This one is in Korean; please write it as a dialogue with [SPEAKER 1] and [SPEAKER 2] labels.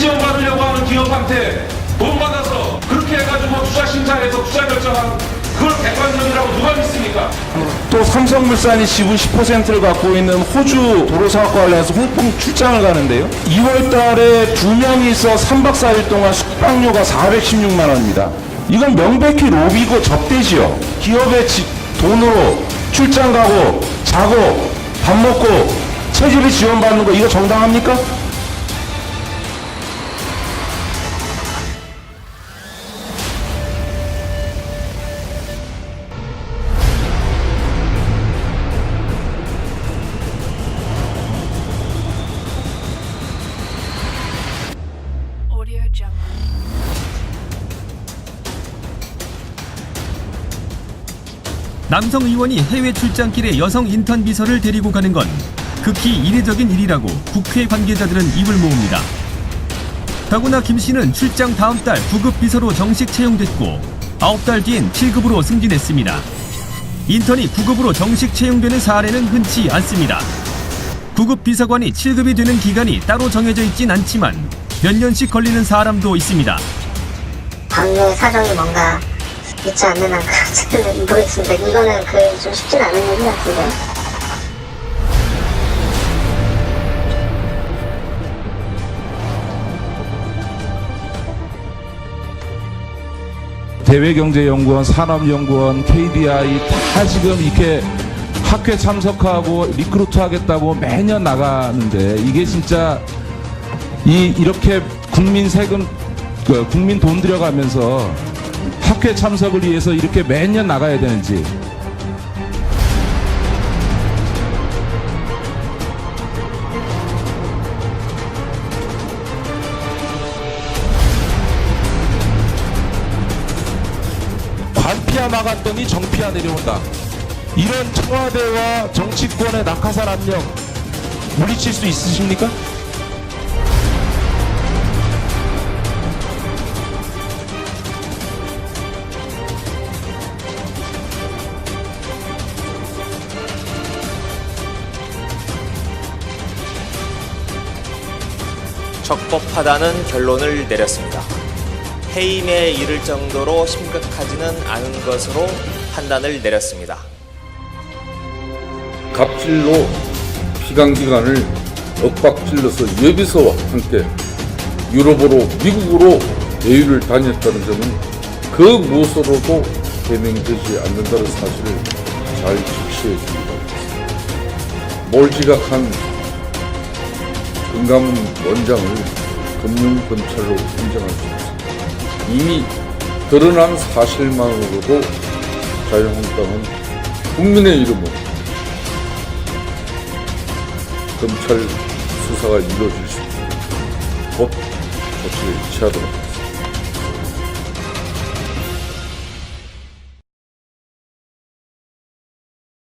[SPEAKER 1] 사람한테 돈 받아서 그렇게 해가지고 투자 심사해서 투자 결정한 그걸 객관적이라고 누가 믿습니까?
[SPEAKER 2] 또 삼성물산이 지분 10%를 갖고 있는 호주 도로사업과 관련해서 홍콩 출장을 가는데요. 2월 달에 두 명이서 3박 4일 동안 숙박료가 416만 원입니다. 이건 명백히 로비고 접대지요. 기업의 지- 돈으로 출장 가고 자고 밥 먹고 체질이 지원받는 거 이거 정당합니까?
[SPEAKER 3] 남성 의원이 해외 출장길에 여성 인턴 비서를 데리고 가는 건 극히 이례적인 일이라고 국회 관계자들은 입을 모읍니다. 더구나 김 씨는 출장 다음 달 9급 비서로 정식 채용됐고 9달 뒤엔 7급으로 승진했습니다. 인턴이 9급으로 정식 채용되는 사례는 흔치 않습니다. 9급 비서관이 7급이 되는 기간이 따로 정해져 있진 않지만 몇 년씩 걸리는 사람도 있습니다.
[SPEAKER 4] 당내 사정이 뭔가 있지 않는 한 모르겠습니다. 이거는 그 좀 쉽진 않은 얘기 같은데요.
[SPEAKER 2] 대외경제연구원, 산업연구원, KDI 다 지금 이렇게 학회 참석하고 리크루트 하겠다고 매년 나가는데 이게 진짜 이 이렇게 국민 세금 그 국민 돈 들여가면서 학회 참석을 위해서 이렇게 매년 나가야 되는지 관피아 막았더니 정피아 내려온다. 이런 청와대와 정치권의 낙하산 압력 물리칠 수 있으십니까?
[SPEAKER 5] 적법하다는 결론을 내렸습니다. 해임에 이를 정도로 심각하지는 않은 것으로 판단을 내렸습니다.
[SPEAKER 6] 갑질로 피감기관을 엇박질러서 예비서와 함께 유럽으로 미국으로 외유를 다녔다는 점은 그 무엇으로도 해명되지 않는다는 사실을 잘 직시해 바랍니다. 몰지각한 금감원 원장을 금융검찰로 인정할 수 없습니다. 이미 드러난 사실만으로도 자유한국당은 국민의 이름으로 검찰 수사가 이루어질 수 있도록 곧 조치를 취하도록 하겠습니다.